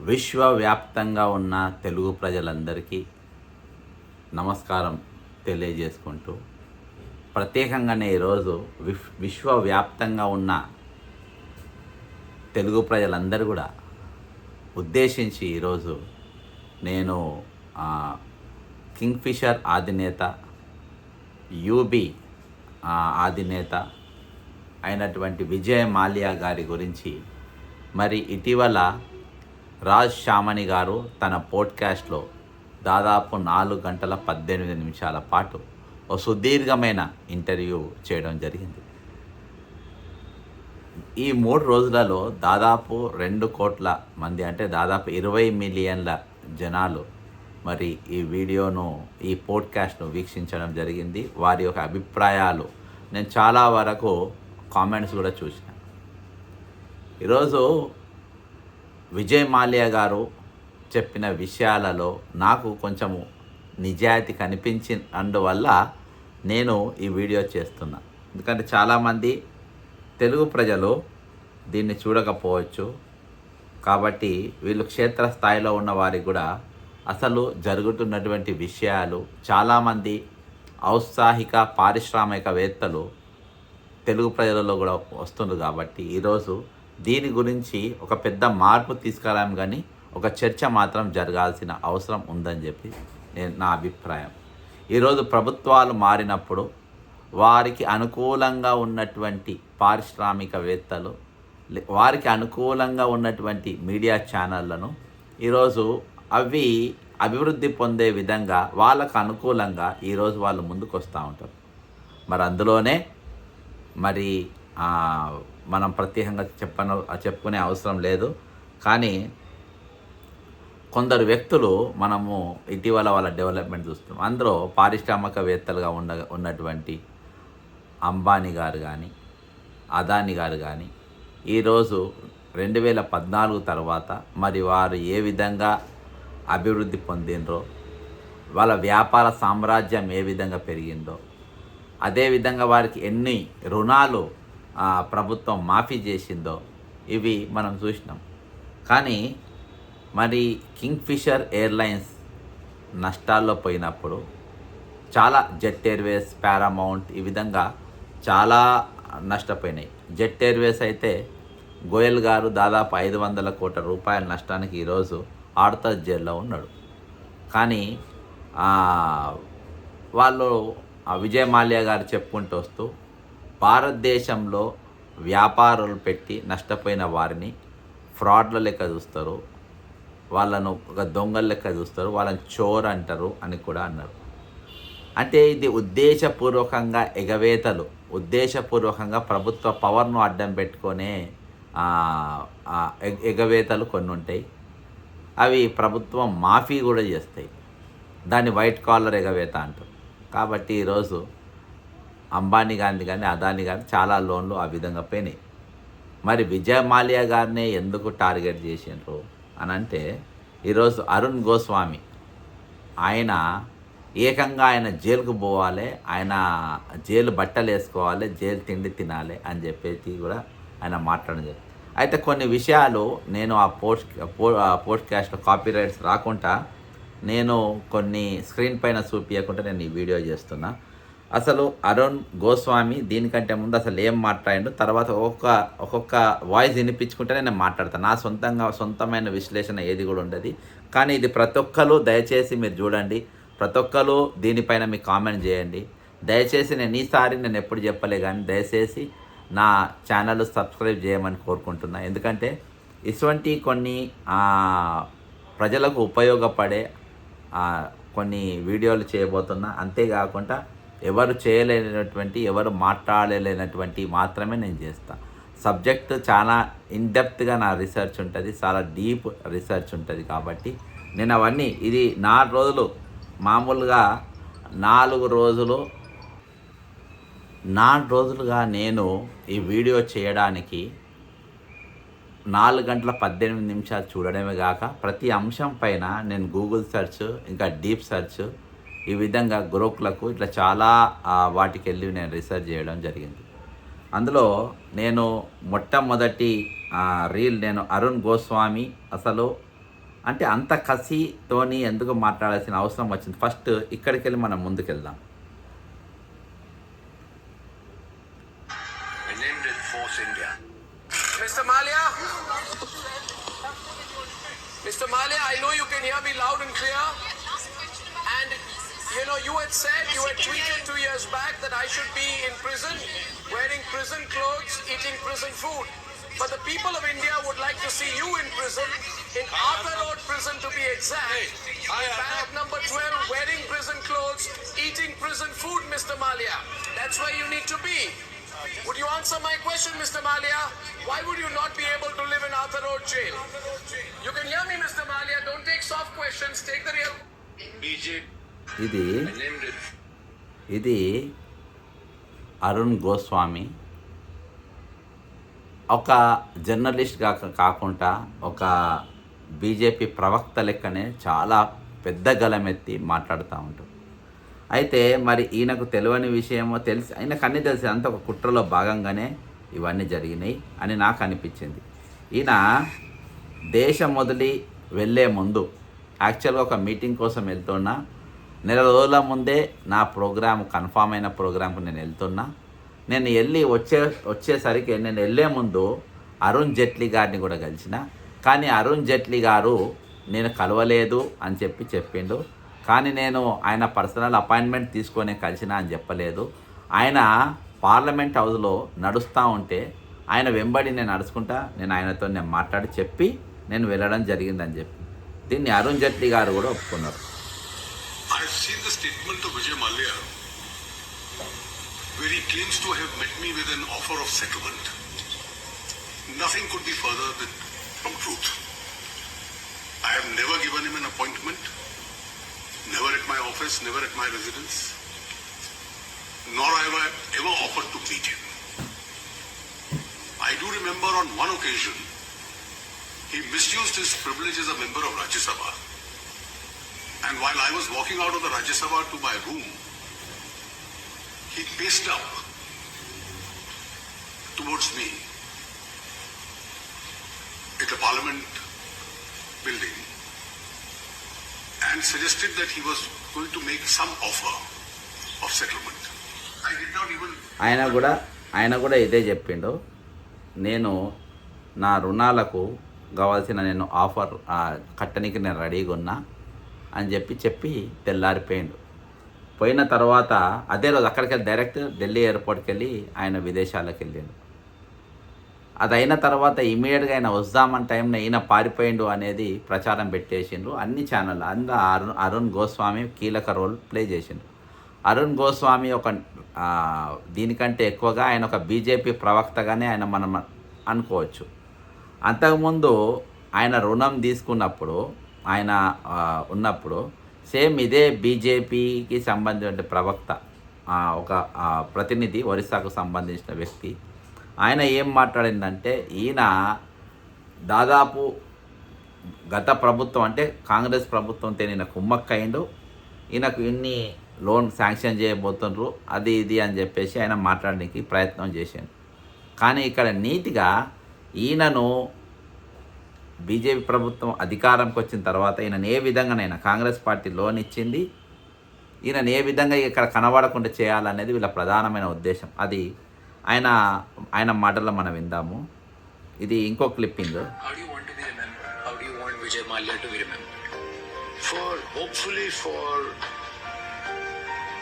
విశ్వవ్యాప్తంగా ఉన్న తెలుగు ప్రజలందరికీ నమస్కారం తెలియజేసుకుంటూ ప్రత్యేకంగానే ఈరోజు విశ్ విశ్వవ్యాప్తంగా ఉన్న తెలుగు ప్రజలందరూ కూడా ఉద్దేశించి ఈరోజు నేను కింగ్ఫిషర్ అధినేత యూబీ ఆధినేత అధినేత అయినటువంటి విజయ మాల్యా గారి గురించి మరి ఇటీవల రాజ్ శామణి గారు తన పోడ్కాస్ట్లో దాదాపు నాలుగు గంటల పద్దెనిమిది నిమిషాల పాటు ఓ సుదీర్ఘమైన ఇంటర్వ్యూ చేయడం జరిగింది. ఈ మూడు రోజులలో దాదాపు రెండు కోట్ల మంది అంటే దాదాపు ఇరవై మిలియన్ల జనాలు మరి ఈ వీడియోను ఈ పోడ్కాస్ట్ను వీక్షించడం జరిగింది. వారి యొక్క అభిప్రాయాలు నేను చాలా వరకు కామెంట్స్ కూడా చూసిన. ఈరోజు విజయ్ మాల్యా గారు చెప్పిన విషయాలలో నాకు కొంచెము నిజాయితీ కనిపించినందువల్ల నేను ఈ వీడియో చేస్తున్నా. ఎందుకంటే చాలామంది తెలుగు ప్రజలు దీన్ని చూడకపోవచ్చు. కాబట్టి వీళ్ళు క్షేత్రస్థాయిలో ఉన్న వారికి కూడా అసలు జరుగుతున్నటువంటి విషయాలు చాలామంది ఔత్సాహిక పారిశ్రామికవేత్తలు తెలుగు ప్రజలలో కూడా వస్తుంది కాబట్టి ఈరోజు దీని గురించి ఒక పెద్ద మార్పు తీసుకురాము కానీ ఒక చర్చ మాత్రం జరగాల్సిన అవసరం ఉందని చెప్పి నేను నా అభిప్రాయం. ఈరోజు ప్రభుత్వాలు మారినప్పుడు వారికి అనుకూలంగా ఉన్నటువంటి పారిశ్రామికవేత్తలు లే- వారికి అనుకూలంగా ఉన్నటువంటి మీడియా ఛానళ్ళను ఈరోజు అవి అభివృద్ధి పొందే విధంగా వాళ్ళకు అనుకూలంగా ఈరోజు వాళ్ళు ముందుకు వస్తూ ఉంటారు. మరి అందులోనే మరి మనం ప్రత్యేకంగా చెప్పను చెప్పుకునే అవసరం లేదు. కానీ కొందరు వ్యక్తులు మనము ఇటీవల వాళ్ళ డెవలప్మెంట్ చూస్తున్నాం. అందులో పారిశ్రామికవేత్తలుగా ఉండ ఉన్నటువంటి అంబానీ గారు కానీ అదాని గారు కానీ ఈరోజు రెండు వేల పద్నాలుగు తర్వాత మరి వారు ఏ విధంగా అభివృద్ధి పొందినరో వాళ్ళ వ్యాపార సామ్రాజ్యం ఏ విధంగా పెరిగిందో అదేవిధంగా వారికి ఎన్ని రుణాలు ప్రభుత్వం మాఫీ చేసిందో ఇవి మనం చూసినాం. కానీ మరి కింగ్ఫిషర్ ఎయిర్లైన్స్ నష్టాల్లో పోయినప్పుడు చాలా జెట్ ఎయిర్వేస్ పారామౌంట్ ఈ విధంగా చాలా నష్టపోయినాయి. జెట్ ఎయిర్వేస్ అయితే గోయల్ గారు దాదాపు ఐదు వందల కోట్ల రూపాయల నష్టానికి ఈరోజు ఆడతా జైల్లో ఉన్నాడు. కానీ వాళ్ళు ఆ విజయ్ మాల్యా గారు చెప్పుకుంటూ వస్తూ భారతదేశంలో వ్యాపారాలు పెట్టి నష్టపోయిన వారిని ఫ్రాడ్ల లెక్క చూస్తారు. వాళ్ళను ఒక దొంగల లెక్క చూస్తారు. వాళ్ళని చోర్ అంటారు అని కూడా అన్నారు. అంటే ఇది ఉద్దేశపూర్వకంగా ఎగవేతలు. ఉద్దేశపూర్వకంగా ప్రభుత్వ పవర్ను అడ్డం పెట్టుకునే ఎగవేతలు కొన్ని ఉంటాయి. అవి ప్రభుత్వం మాఫీ కూడా చేస్తాయి. దాన్ని వైట్ కాలర్ ఎగవేత అంటారు. కాబట్టి ఈరోజు అంబానీ గాంధీ కానీ అదాని కానీ చాలా లోన్లు ఆ విధంగా పోయినాయి. మరి విజయ్ మాల్యా గారినే ఎందుకు టార్గెట్ చేసిండ్రు అని అంటే ఈరోజు అరుణ్ గోస్వామి ఆయన ఏకంగా ఆయన జైలుకు పోవాలి ఆయన జైలు బట్టలు వేసుకోవాలి జైలు తిండి తినాలి అని చెప్పేసి కూడా ఆయన మాట్లాడడం జరిగింది. అయితే కొన్ని విషయాలు నేను ఆ పోస్ట్ పో పోడ్కాస్ట్లో కాపీ రైట్స్ రాకుండా నేను కొన్ని స్క్రీన్ పైన చూపించకుండా నేను ఈ వీడియో చేస్తున్నా. అసలు అరుణ్ గోస్వామి దీనికంటే ముందు అసలు ఏం మాట్లాడిండు? తర్వాత ఒక్కొక్క ఒక్కొక్క వాయిస్ వినిపించుకుంటేనే నేను మాట్లాడతాను నా సొంతంగా సొంతమైన విశ్లేషణ ఏది కూడా ఉండదు. కానీ ఇది ప్రతి ఒక్కరు దయచేసి మీరు చూడండి. ప్రతి ఒక్కరు దీనిపైన మీ కామెంట్ చేయండి. దయచేసి నేను ఈసారి నేను ఎప్పుడు చెప్పలే కానీ దయచేసి నా ఛానల్ సబ్స్క్రైబ్ చేయమని కోరుకుంటున్నా. ఎందుకంటే ఇటువంటి కొన్ని ప్రజలకు ఉపయోగపడే కొన్ని వీడియోలు చేయబోతున్నా. అంతేకాకుండా ఎవరు చేయలేనటువంటి ఎవరు మాట్లాడలేనటువంటి మాత్రమే నేను చేస్తాను సబ్జెక్ట్ చాలా ఇన్డెప్త్గా నా రీసెర్చ్ ఉంటుంది చాలా డీప్ రీసెర్చ్ ఉంటుంది కాబట్టి నేను అవన్నీ ఇది నాలుగు రోజులు మామూలుగా నాలుగు రోజులు నాలుగు రోజులుగా నేను ఈ వీడియో చేయడానికి నాలుగు గంటల పద్దెనిమిది నిమిషాలు చూడడమే కాక ప్రతి అంశం పైన నేను గూగుల్ సెర్చ్ ఇంకా డీప్ సెర్చ్ ఈ విధంగా గ్రూప్లకు ఇట్లా చాలా వాటికి వెళ్ళి నేను రీసెర్చ్ చేయడం జరిగింది. అందులో నేను మొట్టమొదటి రీల్ నేను అరుణ్ గోస్వామి అసలు అంటే అంత కసితోని ఎందుకు మాట్లాడాల్సిన అవసరం వచ్చింది. ఫస్ట్ ఇక్కడికి వెళ్ళి మనం ముందుకెళ్దాం. Had said, you had tweeted two years back that I should be in prison, wearing prison clothes, eating prison food. But the people of India would like to see you in prison, in Arthur Road prison to be exact. In bag number 12, wearing prison clothes, eating prison food, Mr. Malia. That's where you need to be. Would you answer my question, Mr. Malia? Why would you not be able to live in Arthur Road jail? You can hear me, Mr. Malia. Don't take soft questions. Take the real. BJP. ఇది ఇది అరుణ్ గోస్వామి. ఒక journalist కాక కాకుండా ఒక BJP ప్రవక్త లెక్కనే చాలా పెద్ద గలమెత్తి మాట్లాడుతూ ఉంటాడు అయితే మరి ఈయనకు తెలియని విషయమో తెలిసి ఆయనకు అన్నీ తెలిసి అంత ఒక కుట్రలో భాగంగానే ఇవన్నీ జరిగినాయి అని నాకు అనిపించింది. ఈయన దేశం వదిలి వెళ్ళే ముందు యాక్చువల్గా ఒక మీటింగ్ కోసం వెళ్తున్నా నెల రోజుల ముందే నా ప్రోగ్రామ్ కన్ఫామ్ అయిన ప్రోగ్రామ్కి నేను వెళ్తున్నా. నేను వెళ్ళి వచ్చే వచ్చేసరికి నేను వెళ్ళే ముందు అరుణ్ జైట్లీ గారిని కూడా కలిసిన. కానీ అరుణ్ జైట్లీ గారు నేను కలవలేదు అని చెప్పి చెప్పిండు. కానీ నేను ఆయన పర్సనల్ అపాయింట్మెంట్ తీసుకొని కలిసిన అని చెప్పలేదు. ఆయన పార్లమెంట్ హౌస్లో నడుస్తూ ఉంటే ఆయన వెంబడి నేను నడుచుకుంటా నేను ఆయనతో నేను మాట్లాడి చెప్పి నేను వెళ్ళడం జరిగిందని చెప్పి. దీన్ని అరుణ్ జైట్లీ గారు కూడా ఒప్పుకున్నారు. I've seen the statement of Vijay Mallya where he claims to have met me with an offer of settlement. Nothing could be further than from truth. I have never given him an appointment, never at my office, never at my residence, nor have I ever offered to meet him. I do remember on one occasion he misused his privilege as a member of Rajya Sabha. And while I was walking out of the Rajya Sabha to my room, he paced up towards me at the Parliament building and suggested that he was going to make some offer of settlement. I did not even ఆయన కూడా ఆయన కూడా ఇదే చెప్పిండు నేను నా రుణాలకు కావాల్సిన నేను ఆఫర్ కట్టనికి నేను రెడీగా ఉన్నా అని చెప్పి చెప్పి తెల్లారిపోయిండు. పోయిన తర్వాత అదే రోజు అక్కడికి వెళ్ళి డైరెక్ట్ ఢిల్లీ ఎయిర్పోర్ట్కి వెళ్ళి ఆయన విదేశాలకు వెళ్ళాడు. అది అయిన తర్వాత ఇమీడియట్గా ఆయన వద్దామన్న టైంలో ఈయన పారిపోయిండు అనేది ప్రచారం పెట్టేసిండ్రు. అన్ని ఛానల్ అందులో అరుణ్ అరుణ్ గోస్వామి కీలక రోల్ ప్లే చేసిండు. అరుణ్ గోస్వామి ఒక దీనికంటే ఎక్కువగా ఆయన ఒక బీజేపీ ప్రవక్తగానే ఆయన మనం అనుకోవచ్చు. అంతకుముందు ఆయన రుణం తీసుకున్నప్పుడు ఆయన ఉన్నప్పుడు సేమ్ ఇదే బీజేపీకి సంబంధించిన ప్రవక్త ఒక ప్రతినిధి ఒరిస్సాకు సంబంధించిన వ్యక్తి. ఆయన ఏం మాట్లాడిందంటే ఈయన దాదాపు గత ప్రభుత్వం అంటే కాంగ్రెస్ ప్రభుత్వంతో ఈయన కుమ్మక్కయిండు ఈయనకు ఇన్ని లోన్ శాంక్షన్ చేయబోతుండ్రు అది ఇది అని చెప్పేసి ఆయన మాట్లాడడానికి ప్రయత్నం చేశాడు కానీ ఇక్కడ నీతిగా ఈయనను బీజేపీ ప్రభుత్వం అధికారంకి వచ్చిన తర్వాత ఈయన ఏ విధంగా నేను కాంగ్రెస్ పార్టీ లోన్ ఇచ్చింది. ఈయన ఏ విధంగా ఇక్కడ కనబడకుండా చేయాలనేది వీళ్ళ ప్రధానమైన ఉద్దేశం. అది ఆయన ఆయన మాటలు మనం విందాము. ఇది ఇంకో clipping.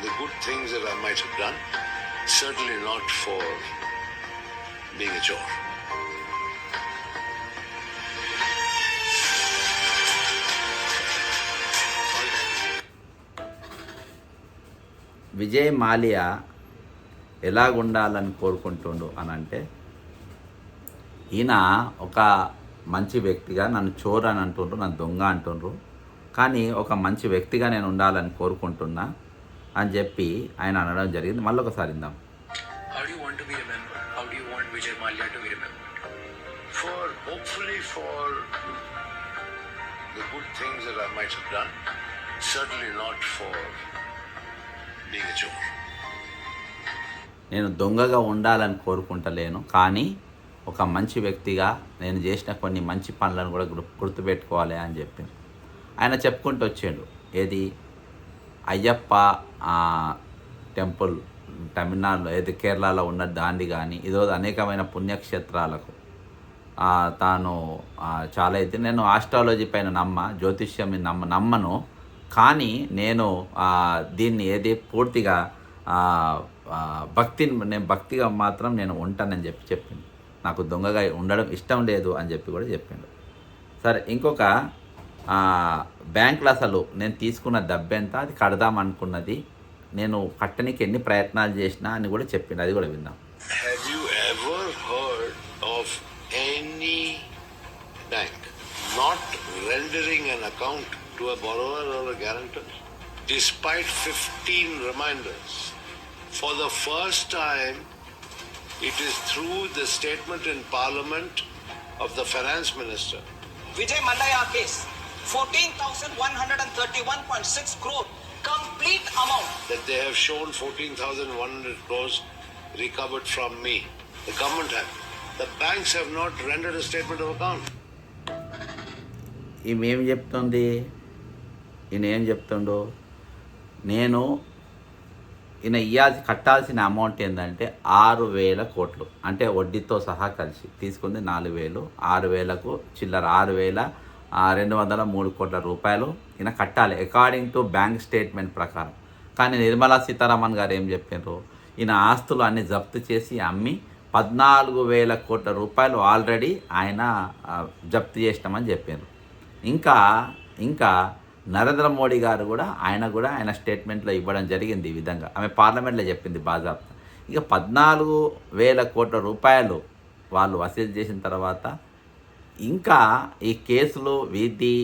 The good things that I might have done, certainly not for. Vijay Mallya ఎలాగుండాలని కోరుకుంటుండు అని అంటే ఈయన ఒక మంచి వ్యక్తిగా నన్ను చోరని అంటుండ్రు నన్ను దొంగ అంటుండ్రు. కానీ ఒక మంచి వ్యక్తిగా నేను ఉండాలని కోరుకుంటున్నా అని చెప్పి ఆయన అనడం జరిగింది. మళ్ళీ ఒకసారి ఇందాం నేను దొంగగా ఉండాలని కోరుకుంటలేను కానీ ఒక మంచి వ్యక్తిగా నేను చేసిన కొన్ని మంచి పనులను కూడా గుర్తుపెట్టుకోవాలి అని చెప్పింది ఆయన చెప్పుకుంటూ వచ్చిండు ఏది? అయ్యప్ప టెంపుల్ తమిళనాడులో ఏది? కేరళలో ఉన్న దాన్ని కానీ ఇదో అనేకమైన పుణ్యక్షేత్రాలకు తాను చాలా అయితే నేను ఆస్ట్రాలజీ పైన నమ్మ జ్యోతిష్యం నమ్మ నమ్మను. కానీ నేను దీన్ని ఏది పూర్తిగా భక్తిని భక్తి నేను భక్తిగా మాత్రం నేను ఉంటానని చెప్పి చెప్పిండు. నాకు దొంగగా ఉండడం ఇష్టం లేదు అని చెప్పి కూడా చెప్పిండు. సరే ఇంకొక బ్యాంకులు అసలు నేను తీసుకున్న దెబ్బెంత అది కడదాం అనుకున్నది. నేను కట్టనికి ఎన్ని ప్రయత్నాలు చేసినా అని కూడా చెప్పిండు. అది కూడా విన్నాం. Not rendering an account of any bank not rendering an account to a borrower or a guarantor? Despite 15 reminders, for the first time, it is through the statement in Parliament of the Finance Minister Vijay Mallaya case, 14,131.6 crore, complete amount. that they have shown 14,100 crores recovered from me. The government have. The banks have not rendered a statement of account. ఈమె ఏం చెప్తుంది ఈయన ఏం చెప్తుండు నేను ఈయన ఇయ్యాల్సి కట్టాల్సిన అమౌంట్ ఏంటంటే ఆరు వేల కోట్లు. అంటే వడ్డీతో సహా కలిసి తీసుకుంది నాలుగు వేలు. ఆరు వేలకు చిల్లర ఆరు వేల రెండు వందల మూడు కోట్ల రూపాయలు ఈయన కట్టాలి అకార్డింగ్ టు బ్యాంక్ స్టేట్మెంట్ ప్రకారం. కానీ నిర్మలా సీతారామన్ గారు ఏం చెప్పారు ఈయన ఆస్తులు అన్ని జప్తు చేసి అమ్మి పద్నాలుగు వేల కోట్ల రూపాయలు ఆల్రెడీ ఆయన జప్తు చేసినామని చెప్పారు ఇంకా ఇంకా నరేంద్ర మోడీ గారు కూడా ఆయన కూడా ఆయన స్టేట్మెంట్లో ఇవ్వడం జరిగింది ఈ విధంగా. ఆమె పార్లమెంట్లో చెప్పింది బాజాబ్తా ఇక పద్నాలుగు వేల కోట్ల రూపాయలు వాళ్ళు వసూలు చేసిన తర్వాత ఇంకా ఈ కేసులు వీధి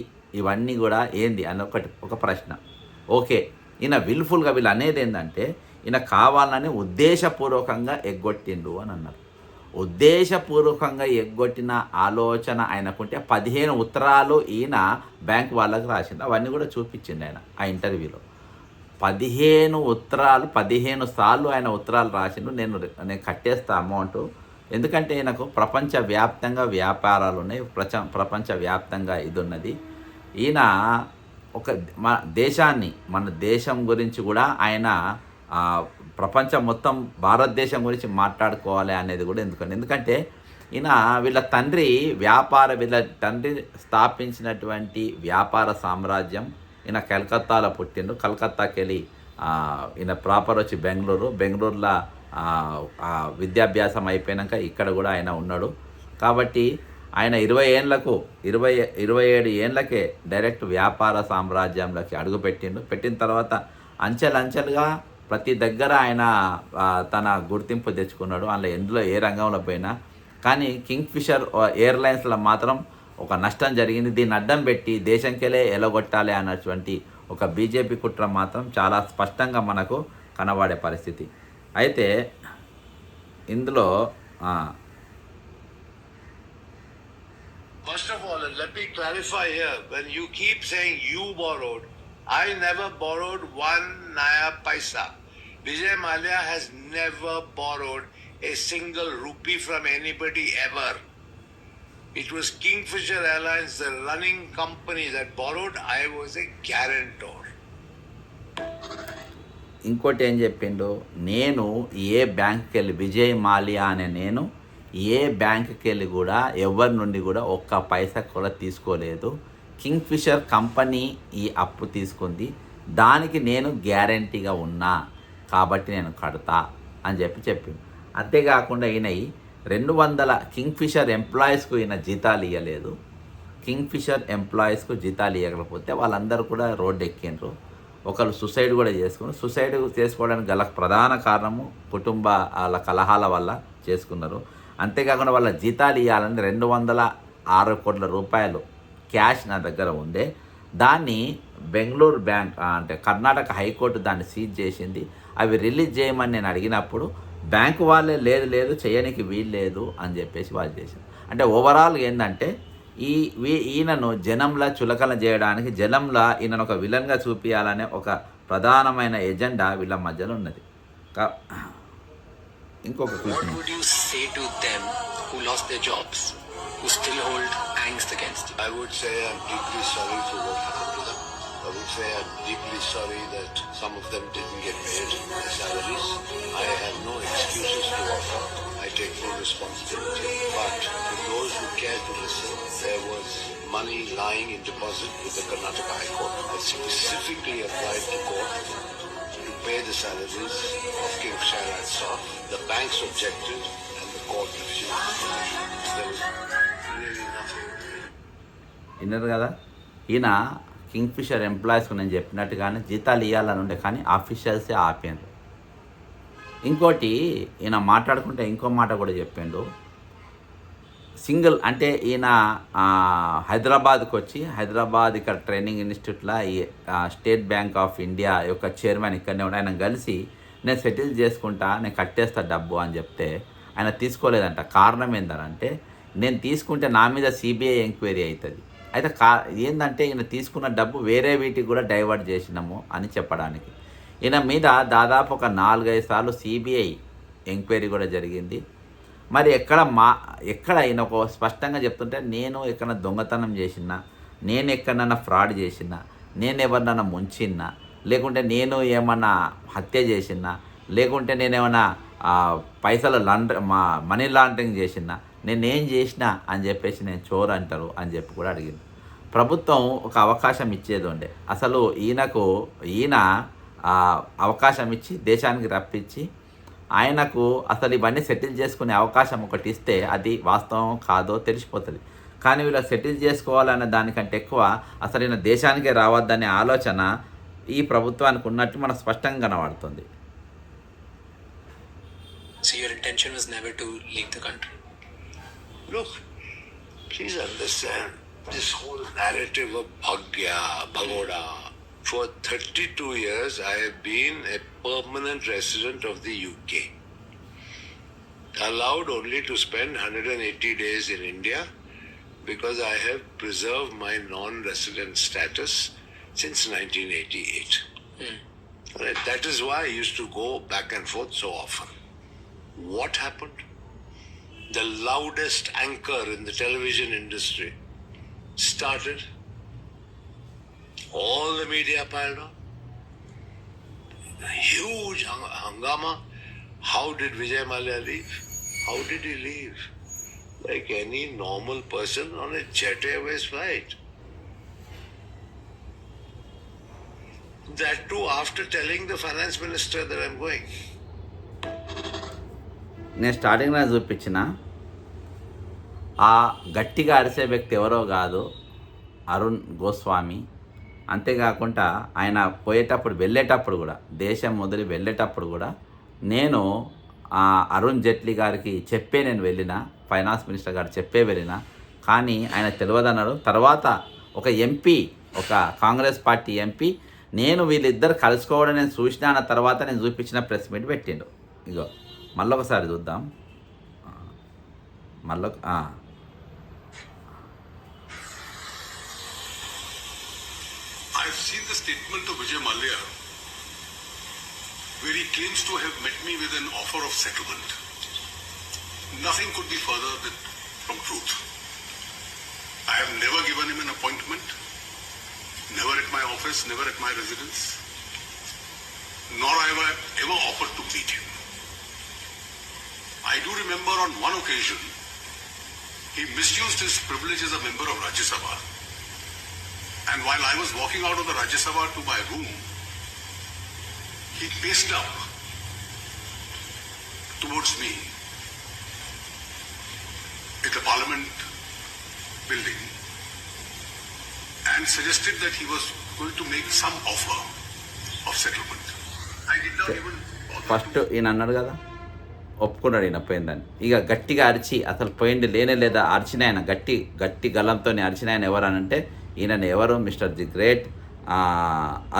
ఇవన్నీ కూడా ఏంది అని ఒకటి ఒక ప్రశ్న. ఓకే ఈయన విల్ఫుల్గా వీళ్ళు అనేది ఏంటంటే ఈయన కావాలని ఉద్దేశపూర్వకంగా ఎగ్గొట్టిండు అని అన్నారు. ఉద్దేశపూర్వకంగా ఎగ్గొట్టిన ఆలోచన ఆయనకుంటే పదిహేను ఉత్తరాలు ఈయన బ్యాంక్ వాళ్ళకి రాసిండు. అవన్నీ కూడా చూపించింది ఆయన ఆ ఇంటర్వ్యూలో. పదిహేను ఉత్తరాలు పదిహేను సార్లు ఆయన ఉత్తరాలు రాసిండు. నేను నేను కట్టేస్తా అమౌంట్. ఎందుకంటే ఈయనకు ప్రపంచవ్యాప్తంగా వ్యాపారాలు ఉన్నాయి. ప్రచ ప్రపంచవ్యాప్తంగా ఇది ఉన్నది ఈయన ఒక మన దేశాన్ని మన దేశం గురించి కూడా ఆయన ప్రపంచం మొత్తం భారతదేశం గురించి మాట్లాడుకోవాలి అనేది కూడా ఎందుకంటే ఎందుకంటే ఈయన వీళ్ళ తండ్రి వ్యాపార వీళ్ళ తండ్రి స్థాపించినటువంటి వ్యాపార సామ్రాజ్యం ఈయన కలకత్తాలో పుట్టిండు. కలకత్తాకి వెళ్ళి ఈయన ప్రాపర్ వచ్చి బెంగళూరు. బెంగళూరులో విద్యాభ్యాసం అయిపోయాక ఇక్కడ కూడా ఆయన ఉన్నాడు. కాబట్టి ఆయన ఇరవై ఏళ్ళకు ఇరవై ఇరవై ఏడు ఏళ్ళకే డైరెక్ట్ వ్యాపార సామ్రాజ్యంలోకి అడుగుపెట్టిండు. పెట్టిన తర్వాత అంచెలంచెలుగా ప్రతి దగ్గర ఆయన తన గుర్తింపు తెచ్చుకున్నాడు. అందులో ఎందులో ఏ రంగంలో పోయినా. కానీ కింగ్ ఫిషర్ ఎయిర్లైన్స్లో మాత్రం ఒక నష్టం జరిగింది. దీన్ని అడ్డం పెట్టి దేశంకెళ్ళే ఎలగొట్టాలి అన్నటువంటి ఒక బీజేపీ కుట్ర మాత్రం చాలా స్పష్టంగా మనకు కనబడే పరిస్థితి. అయితే ఇందులో ఆ, First of all, let me clarify here. When you keep saying you borrowed, I never borrowed one naya paisa. Vijay Malia has never borrowed a single rupee from anybody ever. It was Kingfisher Airlines, the running company that borrowed. I was a guarantor. ఇంకోటి ఏం చెప్పిండు నేను ఏ బ్యాంక్కి వెళ్ళి విజయ్ మాలియా అనే నేను ఏ బ్యాంక్కి వెళ్ళి కూడా ఎవరి నుండి కూడా ఒక్క పైసా కూడా తీసుకోలేదు కింగ్ఫిషర్ కంపెనీ ఈ అప్పు తీసుకుంది. దానికి నేను గ్యారంటీగా ఉన్నా. కాబట్టి నేను కడతా అని చెప్పి చెప్పింది అంతేకాకుండా ఈయన ఈ రెండు వందల కింగ్ఫిషర్ ఎంప్లాయీస్కు ఈయన జీతాలు ఇవ్వలేదు కింగ్ ఫిషర్ ఎంప్లాయీస్కు జీతాలు ఇవ్వకపోతే వాళ్ళందరూ కూడా రోడ్డు ఎక్కిండ్రు ఒకరు సుసైడ్ కూడా చేసుకున్నారు. సుసైడ్ చేసుకోవడానికి గల ప్రధాన కారణము కుటుంబ వాళ్ళ కలహాల వల్ల చేసుకున్నారు. అంతేకాకుండా వాళ్ళ జీతాలు ఇవ్వాలని రెండు వందల ఆరు కోట్ల రూపాయలు క్యాష్ నా దగ్గర ఉంది. దాన్ని బెంగళూరు బ్యాంక్ అంటే కర్ణాటక హైకోర్టు దాన్ని సీజ్ చేసింది. అవి రిలీజ్ చేయమని నేను అడిగినప్పుడు బ్యాంకు వాళ్ళే లేదు లేదు చేయడానికి వీలు లేదు అని చెప్పేసి వాళ్ళు చేశారు. అంటే ఓవరాల్ ఏంటంటే ఈ వీ ఈయనను జనంలా చులకన చేయడానికి జనంలా ఈయనను ఒక విలన్గా చూపించాలనే ఒక ప్రధానమైన ఎజెండా వీళ్ళ మధ్యలో ఉన్నది. ఇంకొక who still hold angst against you? I would say I'm deeply sorry for what happened to them. I would say I'm deeply sorry that some of them didn't get paid their salaries. I have no excuses to offer. I take full responsibility. But for those who care to listen, there was money lying in deposit with the Karnataka High Court. I specifically applied to court to pay the salaries of King Sharat The bank's objective విన్నారు కదా? ఈయన Kingfisher ఎంప్లాయీస్కి నేను చెప్పినట్టుగానే జీతాలు ఇవ్వాలని ఉండే కానీ ఆఫీషియల్సే ఆపారు ఇంకోటి ఈయన మాట్లాడుకుంటే ఇంకో మాట కూడా చెప్పిండు. సింగిల్ అంటే ఈయన హైదరాబాద్కి వచ్చి హైదరాబాద్ ఇక్కడ ట్రైనింగ్ ఇన్స్టిట్యూట్లో ఈ స్టేట్ బ్యాంక్ ఆఫ్ ఇండియా యొక్క చైర్మన్ ఇక్కడనే ఉండి. ఆయన కలిసి నేను సెటిల్ చేసుకుంటా నేను కట్టేస్తా డబ్బు అని చెప్తే ఆయన తీసుకోలేదంట. కారణం ఏంటంటే నేను తీసుకుంటే నా మీద సిబిఐ ఎంక్వైరీ అవుతుంది అయితే కా ఏంటంటే ఈయన తీసుకున్న డబ్బు వేరే వీటికి కూడా డైవర్ట్ చేసినాము అని చెప్పడానికి. ఈయన మీద దాదాపు ఒక నాలుగైదు సార్లు సిబిఐ ఎంక్వైరీ కూడా జరిగింది. మరి ఎక్కడ మా ఎక్కడ ఈయన ఒక స్పష్టంగా చెప్తుంటే నేను ఎక్కడ దొంగతనం చేసినా నేను ఎక్కడన్నా ఫ్రాడ్ చేసినా నేను ఎవరినన్నా ముంచిన్నా లేకుంటే నేను ఏమన్నా హత్య చేసినా లేకుంటే నేనేమన్నా పైసలు లాండ్ర మా మనీ లాండరింగ్ చేసినా నేనేం చేసినా అని చెప్పేసి నేను చోర్ అంటారు అని చెప్పి కూడా అడిగింది. ప్రభుత్వం ఒక అవకాశం ఇచ్చేది ఉండే. అసలు ఈయనకు ఈయన అవకాశం ఇచ్చి దేశానికి రప్పించి ఆయనకు అసలు ఇవన్నీ సెటిల్ చేసుకునే అవకాశం ఒకటి ఇస్తే అది వాస్తవం కాదో తెలిసిపోతుంది. కానీ వీళ్ళు సెటిల్ చేసుకోవాలనే దానికంటే ఎక్కువ అసలు ఈయన దేశానికే రావద్దనే ఆలోచన ఈ ప్రభుత్వానికి ఉన్నట్టు మనకు స్పష్టంగా కనబడుతుంది. So your intention was never to leave the country. Look, please understand this whole narrative of Bhagya, Bhagoda. For 32 years, I have been a permanent resident of the UK. Allowed only to spend 180 days in India because I have preserved my non resident status since 1988. Hmm. Right, That is why I used to go back and forth so often. What happened? the loudest anchor in the television industry started. All the media piled on. A huge hangama. How did Vijay Mallya leave? How did he leave? Like any normal person on a Jet Airways flight. That too after telling the finance minister that I'm going. నేను స్టార్టింగ్లో చూపించిన. ఆ గట్టిగా అరిసే వ్యక్తి ఎవరో కాదు అరుణ్ గోస్వామి. అంతేకాకుండా ఆయన పోయేటప్పుడు వెళ్ళేటప్పుడు కూడా దేశం మొదలు వెళ్ళేటప్పుడు కూడా నేను ఆ అరుణ్ జైట్లీ గారికి చెప్పే నేను వెళ్ళిన ఫైనాన్స్ మినిస్టర్ గారు చెప్పే వెళ్ళిన కానీ ఆయన తెలియదన్నాడు తర్వాత ఒక ఎంపీ ఒక కాంగ్రెస్ పార్టీ ఎంపీ నేను వీళ్ళిద్దరు కలుసుకోవడం నేను చూసిన అన్న తర్వాత నేను చూపించిన ప్రెస్ మీట్ పెట్టిండు. ఇగో. మళ్ళొకసారి చూద్దాం మళ్ళొక ఆ. I've seen the statement of Vijay Mallya where he claims to have met me with an offer of settlement. Nothing could be further than from truth. I have never given him an appointment, never at my office, never at my residence, nor have I ever offered to meet him. I do remember on one occasion, he misused his privilege as a member of Rajya Sabha. And while I was walking out of the Rajya Sabha to my room, he paced up towards me in the Parliament building and suggested that he was going to make some offer of settlement. I did not even. First, in another. ఒప్పుకున్నాడు ఈయన పోయిందని. ఇక గట్టిగా అరిచి అసలు పోయింది లేనే లేదా అరిచిన ఆయన గట్టి గట్టి గలంతో అరిచిన ఆయన ఎవరనంటే అని ఈయన ఎవరు? Mister the great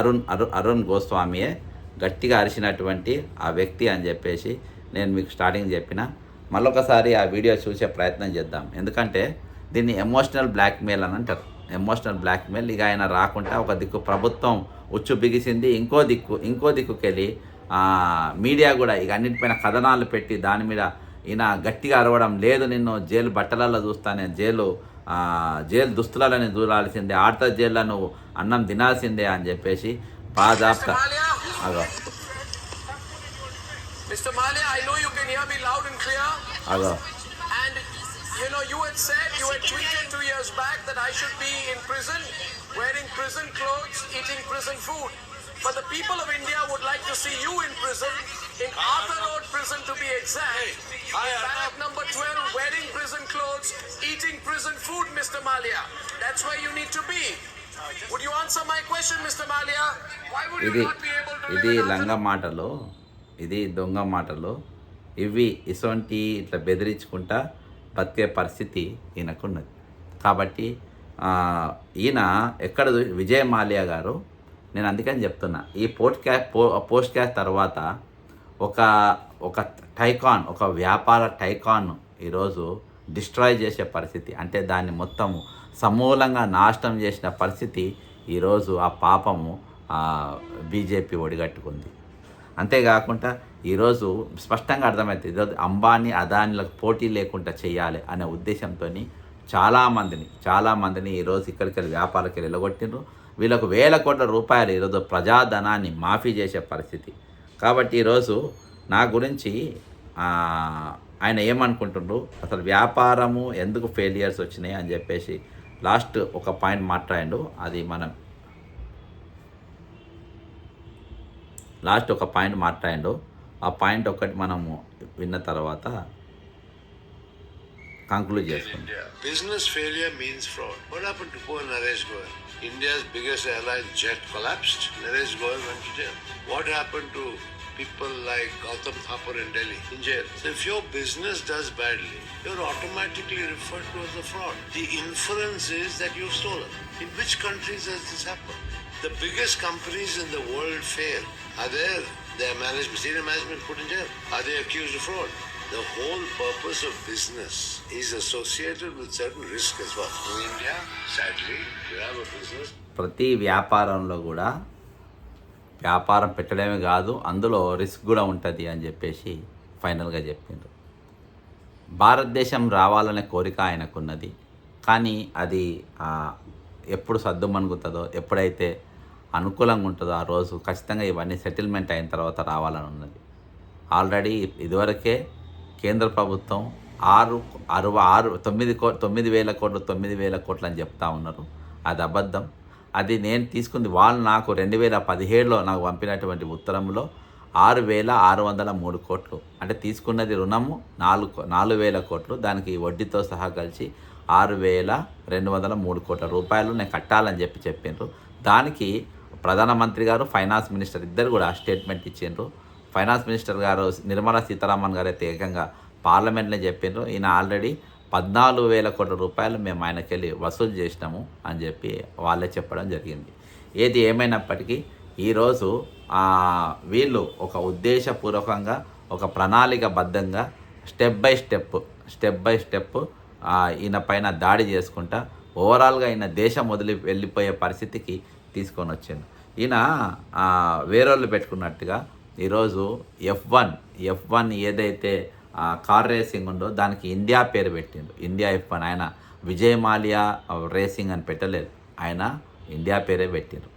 Arun Arun Arun గోస్వామియే. గట్టిగా అరిచినటువంటి ఆ వ్యక్తి అని చెప్పేసి నేను మీకు స్టార్టింగ్ చెప్పిన. మళ్ళొకసారి ఆ వీడియో చూసే ప్రయత్నం చేద్దాం. ఎందుకంటే దీన్ని ఎమోషనల్ బ్లాక్మెయిల్ అని అంటారు. ఎమోషనల్ బ్లాక్మెయిల్ ఇక ఆయన రాకుండా ఒక దిక్కు ప్రభుత్వం ఉచ్చు బిగిసింది ఇంకో దిక్కు ఇంకో దిక్కుకెళ్ళి మీడియా కూడా ఇక అన్నిటిపైన కథనాలు పెట్టి దాని మీద ఈయన గట్టిగా అరవడం లేదు నిన్ను జైలు బట్టలలో చూస్తానే జైలు జైలు దుస్తులని దూరాల్సిందే ఆడత జైల్లో నువ్వు అన్నం తినాల్సిందే అని చెప్పేసి బాధాప్త Mr. Malia? అగో Mr. Malia, I know you can hear me loud and clear. అగో And you know, you had said, you had tweeted two years back that I should be in prison, wearing prison clothes, eating prison food. But the people of India would like to see you in prison, in Arthur Road prison to be exact. Barrack number 12, wearing prison clothes, eating prison food, Mr. Malia. That's where you need to be. Would you answer my question, Mr. Malia? Why would ఇది you not be able to ఇది in లంగ మాటలు ఇది దొంగ మాటలు ఇవి ఇటువంటి ఇట్లా బెదిరించుకుంటా బతికే పరిస్థితి ఈయనకున్నది కాబట్టి ఈయన ఎక్కడ విజయ్ మాల్యా గారు నేను అందుకని చెప్తున్నా. ఈ పోస్ట్ క్యాస్ట్ పో పోస్ట్ క్యాస్ట్ తర్వాత ఒక ఒక టైకాన్ ఒక వ్యాపార టైకాన్ ఈరోజు డిస్ట్రాయ్ చేసే పరిస్థితి. అంటే దాన్ని మొత్తము సమూలంగా నాశనం చేసిన పరిస్థితి ఈరోజు ఆ పాపము బీజేపీ ఒడిగట్టుకుంది. అంతేకాకుండా ఈరోజు స్పష్టంగా అర్థమవుతుంది ఈరోజు అంబానీ అదానీలకు పోటీ లేకుండా చేయాలి అనే ఉద్దేశంతో చాలామందిని చాలామందిని ఈరోజు ఇక్కడికి వెళ్ళి వ్యాపారాలకు వెళ్ళగొట్టిండ్రు. వీళ్ళకు వేల కోట్ల రూపాయలు ఈరోజు ప్రజాధనాన్ని మాఫీ చేసే పరిస్థితి. కాబట్టి ఈరోజు నా గురించి ఆయన ఏమనుకుంటుండ్రు? అసలు వ్యాపారము ఎందుకు ఫెయిలియర్స్ వచ్చినాయి అని చెప్పేసి లాస్ట్ ఒక పాయింట్ మాట్లాడిండు. అది మనం లాస్ట్ ఒక పాయింట్ మాట్లాడిండు. ఆ పాయింట్ ఒకటి మనము విన్న తర్వాత కంక్లూడ్ చేసుకుంటాం business failure means fraud fraud. What? India's biggest airline jet collapsed. Naresh Goyal went to jail. What happened to people like Gautam Thapar in Delhi in jail? So if your business does badly, you're automatically referred to as a fraud. The inference is that you've stolen. In which countries has this happened? The biggest companies in the world fail. Are there their management, senior management put in jail? Are they accused of fraud? The whole purpose of business is associated with certain risk as well. In India, sadly, you have a business. ప్రతి వ్యాపారంలో కూడా వ్యాపారం పెట్టడమే కాదు అందులో risk కూడా ఉంటుంది అని చెప్పేసి ఫైనల్గా చెప్పిండ్రు. భారతదేశం రావాలనే కోరిక ఆయనకున్నది. కానీ అది ఆ, ఎప్పుడు సర్దుమణుగుతుందో ఎప్పుడైతే అనుకూలంగా ఉంటుందో ఆ రోజు ఖచ్చితంగా ఇవన్నీ సెటిల్మెంట్ అయిన తర్వాత రావాలని ఉన్నది ఆల్రెడీ ఇదివరకే కేంద్ర ప్రభుత్వం ఆరు అరవ ఆరు తొమ్మిది కో తొమ్మిది వేల కోట్లు తొమ్మిది వేల కోట్లు అని చెప్తా ఉన్నారు. అది అబద్ధం. అది నేను తీసుకుంది వాళ్ళు నాకు రెండు వేల పదిహేడులో నాకు పంపినటువంటి ఉత్తరంలో ఆరు వేల ఆరు వందల మూడు కోట్లు. అంటే తీసుకున్నది రుణము నాలుగు నాలుగు వేల కోట్లు. దానికి వడ్డీతో సహా కలిసి ఆరు వేల రెండు వందల మూడు కోట్ల రూపాయలు నేను కట్టాలని చెప్పి చెప్పిండ్రు. దానికి ప్రధానమంత్రి గారు ఫైనాన్స్ మినిస్టర్ ఇద్దరు కూడా స్టేట్మెంట్ ఇచ్చిండ్రు. ఫైనాన్స్ మినిస్టర్ గారు నిర్మలా సీతారామన్ గారు అయితే ఏకంగా పార్లమెంట్లో చెప్పిండ్రు. ఈయన ఆల్రెడీ పద్నాలుగు వేల కోట్ల రూపాయలు మేము ఆయనకెళ్ళి వసూలు చేసినాము అని చెప్పి వాళ్ళే చెప్పడం జరిగింది. ఏది ఏమైనప్పటికీ ఈరోజు వీళ్ళు ఒక ఉద్దేశపూర్వకంగా ఒక ప్రణాళికబద్ధంగా step by step step by step ఈయన పైన దాడి చేసుకుంటా ఓవరాల్గా ఈయన దేశం వదిలి వెళ్ళిపోయే పరిస్థితికి తీసుకొని వచ్చిండు. ఈయన వేరే వాళ్ళు పెట్టుకున్నట్టుగా ఈరోజు ఎఫ్ వన్ ఎఫ్ వన్ ఏదైతే కార్ రేసింగ్ ఉందో దానికి ఇండియా పేరు పెట్టిండు. ఇండియా ఎఫ్ వన్ ఆయన విజయ్ మాలియా రేసింగ్ అని పెట్టలేదు. ఆయన ఇండియా పేరే పెట్టిండు.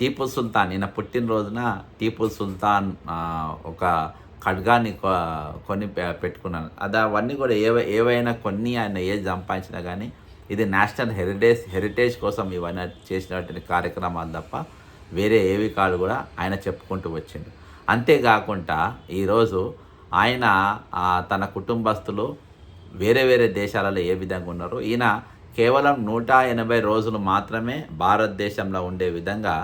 టీపు సుల్తాన్ ఈయన పుట్టినరోజున టీపు సుల్తాన్ ఒక ఖడ్గాన్ని కొ- కొని పెట్టుకున్నాను అది అవన్నీ కూడా ఏవ ఏవైనా కొన్ని ఆయన ఏ సంపాదించినా కానీ ఇది నేషనల్ హెరిటేజ్ హెరిటేజ్ కోసం ఇవన్నీ చేసినటువంటి కార్యక్రమాలు తప్ప వేరే ఏవి కాదు కూడా ఆయన చెప్పుకుంటూ వచ్చిండు. అంతేకాకుండా ఈరోజు ఆయన తన కుటుంబస్తులు వేరే వేరే దేశాలలో ఏ విధంగా ఉన్నారు ఈయన కేవలం నూట ఎనభై రోజులు మాత్రమే భారతదేశంలో ఉండే విధంగా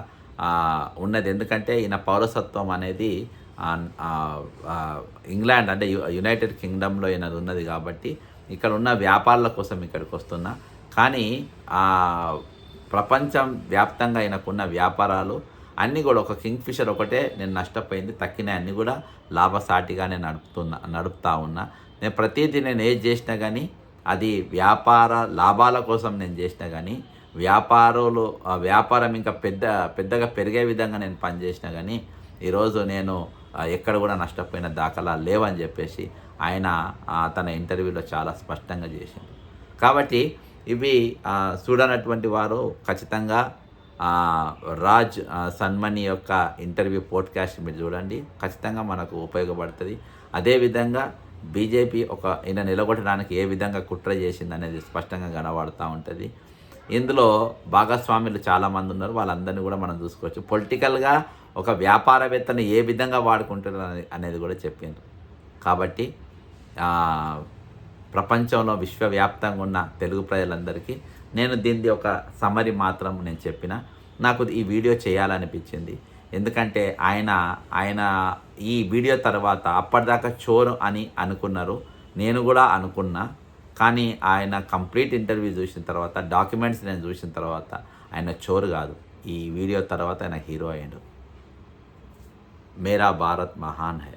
ఉన్నది. ఎందుకంటే ఈయన పౌరసత్వం అనేది ఇంగ్లాండ్ అంటే యునైటెడ్ కింగ్డమ్లో ఈయనది ఉన్నది కాబట్టి ఇక్కడ ఉన్న వ్యాపారాల కోసం ఇక్కడికి వస్తున్నా. కానీ ప్రపంచం వ్యాప్తంగా ఆయనకున్న వ్యాపారాలు అన్నీ కూడా ఒక కింగ్ఫిషర్ ఒకటే. నేను నష్టపోయింది తక్కిన అన్నీ కూడా. లాభసాటిగానే నడుపుతున్నా నడుపుతా ఉన్నా. నేను ప్రతిదీ నేను ఏది చేసినా కానీ అది వ్యాపార లాభాల కోసం నేను చేసినా కానీ వ్యాపారులు వ్యాపారం ఇంకా పెద్ద పెద్దగా పెరిగే విధంగా నేను పనిచేసినా కానీ ఈరోజు నేను ఎక్కడ కూడా నష్టపోయిన దాఖలా లేవని చెప్పేసి ఆయన తన ఇంటర్వ్యూలో చాలా స్పష్టంగా చేసింది కాబట్టి ఇవి చూడనటువంటి వారు ఖచ్చితంగా రాజ్ సన్మణి యొక్క ఇంటర్వ్యూ పోడ్కాస్ట్ మీరు చూడండి. ఖచ్చితంగా మనకు ఉపయోగపడుతుంది. అదేవిధంగా బీజేపీ ఒక ఈయన నిలగొట్టడానికి ఏ విధంగా కుట్ర చేసింది అనేది స్పష్టంగా కనబడుతూ ఉంటుంది. ఇందులో భాగస్వాములు చాలామంది ఉన్నారు. వాళ్ళందరినీ కూడా మనం చూసుకోవచ్చు. పొలిటికల్గా ఒక వ్యాపారవేత్తను ఏ విధంగా వాడుకుంటున్నారు అనేది కూడా చెప్పిండ్రు. కాబట్టి ప్రపంచంలో విశ్వవ్యాప్తంగా ఉన్న తెలుగు ప్రజలందరికీ నేను దీనిది ఒక సమరి మాత్రం నేను చెప్పిన. నాకు ఈ వీడియో చేయాలనిపించింది. ఎందుకంటే ఆయన ఆయన ఈ వీడియో తర్వాత అప్పటిదాకా చోరు అని అనుకున్నారు. నేను కూడా అనుకున్నా. కానీ ఆయన కంప్లీట్ ఇంటర్వ్యూ చూసిన తర్వాత డాక్యుమెంట్స్ నేను చూసిన తర్వాత ఆయన చోరు కాదు. ఈ వీడియో తర్వాత ఆయన హీరో అయ్యాడు. మేరా భారత్ మహాన్ హై.